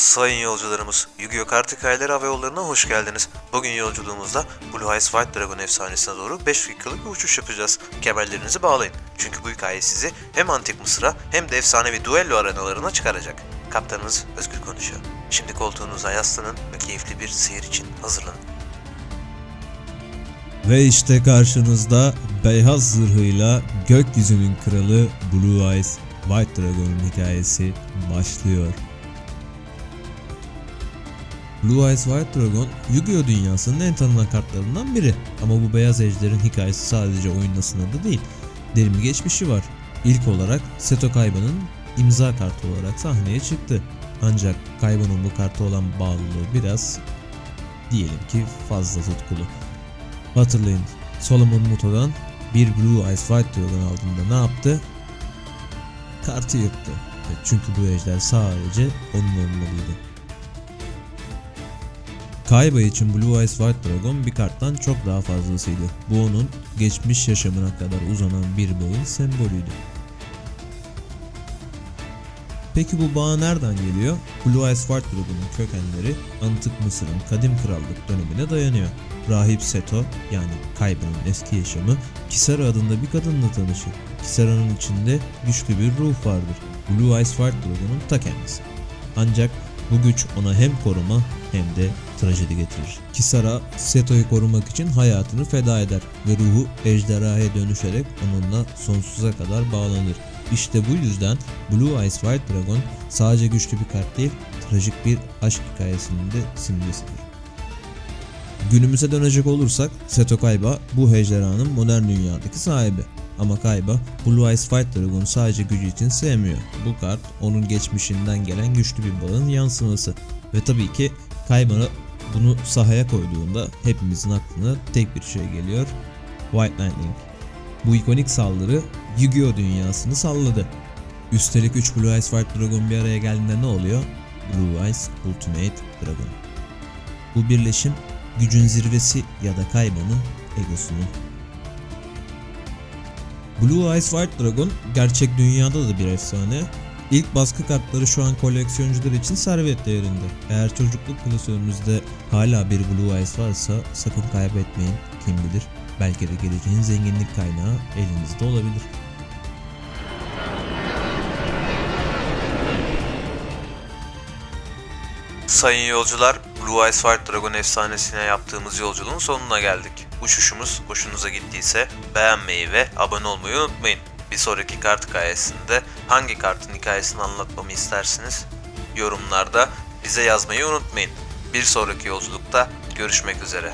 Sayın yolcularımız, Yu-Gi-Oh! Kart Hikayeleri Hava Yolları'na hoş geldiniz. Bugün yolculuğumuzda Blue Eyes White Dragon efsanesine doğru 5 dakikalık bir uçuş yapacağız. Kemerlerinizi bağlayın. Çünkü bu hikaye sizi hem antik Mısır'a hem de efsanevi duello arenalarına çıkaracak. Kaptanınız Özgür konuşuyor. Şimdi koltuğunuza yaslanın ve keyifli bir seyir için hazırlanın. Ve işte karşınızda beyaz zırhıyla gökyüzünün kralı Blue Eyes White Dragon'un hikayesi başlıyor. Blue Eyes White Dragon, Yu-Gi-Oh! dünyasının en tanınan kartlarından biri. Ama bu beyaz ejderin hikayesi sadece oyunda sınırlı değil. Derin bir geçmişi var. İlk olarak Seto Kaiba'nın imza kartı olarak sahneye çıktı. Ancak Kaiba'nın bu karta olan bağlılığı biraz diyelim ki fazla tutkulu. Hatırlayın Solomon Muto'dan bir Blue Eyes White Dragon aldığında ne yaptı? Kartı yıktı. Çünkü bu ejder sadece onun olmalıydı. Kaiba için Blue Eyes White Dragon bir karttan çok daha fazlasıydı. Bu onun geçmiş yaşamına kadar uzanan bir bağın sembolüydü. Peki bu bağ nereden geliyor? Blue Eyes White Dragon'un kökenleri Antik Mısır'ın kadim krallık dönemine dayanıyor. Rahip Seto yani Kayba'nın eski yaşamı Kisara adında bir kadınla tanışır. Kisara'nın içinde güçlü bir ruh vardır. Blue Eyes White Dragon'un ta kendisi. Ancak bu güç ona hem koruma hem de trajedi getirir. Kisara Seto'yu korumak için hayatını feda eder ve ruhu ejderhaya dönüşerek onunla sonsuza kadar bağlanır. İşte bu yüzden Blue Eyes White Dragon sadece güçlü bir kart değil, trajik bir aşk hikayesinin de simgesidir. Günümüze dönecek olursak Seto Kaiba bu ejderhanın modern dünyadaki sahibi. Ama Kaiba Blue Eyes White Dragon'u sadece gücü için sevmiyor. Bu kart onun geçmişinden gelen güçlü bir bağın yansıması. Ve tabii ki Kaiba bunu sahaya koyduğunda hepimizin aklına tek bir şey geliyor. White Lightning. Bu ikonik saldırı Yu-Gi-Oh dünyasını salladı. Üstelik 3 Blue Eyes White Dragon bir araya geldiğinde ne oluyor? Blue Eyes Ultimate Dragon. Bu birleşim gücün zirvesi ya da Kaiba'nın egosunun. Blue Eyes White Dragon gerçek dünyada da bir efsane. İlk baskı kartları şu an koleksiyoncular için servet değerinde. Eğer çocukluk klasörünüzde hala bir Blue Eyes varsa sakın kaybetmeyin. Kim bilir belki de geleceğin zenginlik kaynağı elinizde olabilir. Sayın yolcular, Blue Eyes White Dragon efsanesine yaptığımız yolculuğun sonuna geldik. Uçuşumuz hoşunuza gittiyse beğenmeyi ve abone olmayı unutmayın. Bir sonraki kart hikayesinde hangi kartın hikayesini anlatmamı istersiniz? Yorumlarda bize yazmayı unutmayın. Bir sonraki yolculukta görüşmek üzere.